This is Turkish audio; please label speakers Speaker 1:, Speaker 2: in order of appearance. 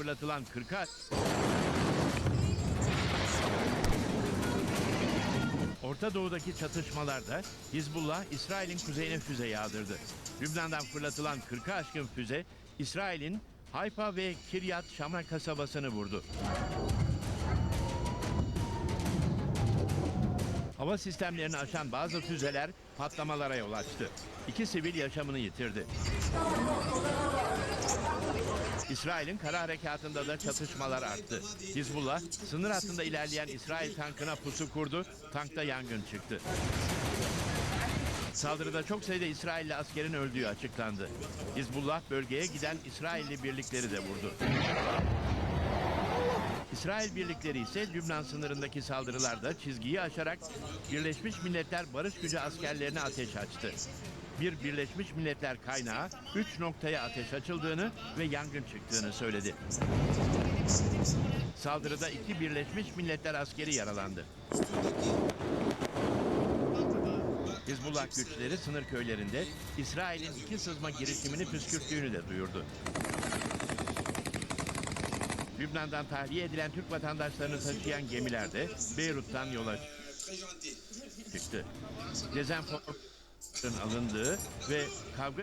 Speaker 1: fırlatılan 40'a Orta Doğu'daki çatışmalarda Hizbullah İsrail'in kuzeyine füze yağdırdı. Lübnan'dan fırlatılan 40'a aşkın füze İsrail'in Hayfa ve Kiryat Şamra kasabasını vurdu. Hava sistemlerini aşan bazı füzeler patlamalara yol açtı. İki sivil yaşamını yitirdi. İsrail'in kara harekatında da çatışmalar arttı. Hizbullah sınır hattında ilerleyen İsrail tankına pusu kurdu, tankta yangın çıktı. Saldırıda çok sayıda İsrailli askerin öldüğü açıklandı. Hizbullah bölgeye giden İsrailli birlikleri de vurdu. İsrail birlikleri ise Lübnan sınırındaki saldırılarda çizgiyi aşarak Birleşmiş Milletler Barış Gücü askerlerine ateş açtı. Bir Birleşmiş Milletler kaynağı 3 noktaya ateş açıldığını ve yangın çıktığını söyledi. Saldırıda iki Birleşmiş Milletler askeri yaralandı. Hizbullah güçleri sınır köylerinde İsrail'in iki sızma girişimini püskürttüğünü de duyurdu. Lübnan'dan tahliye edilen Türk vatandaşlarını taşıyan gemiler de Beyrut'tan yola çıktı. Dezenformasyon alındığı ve kavga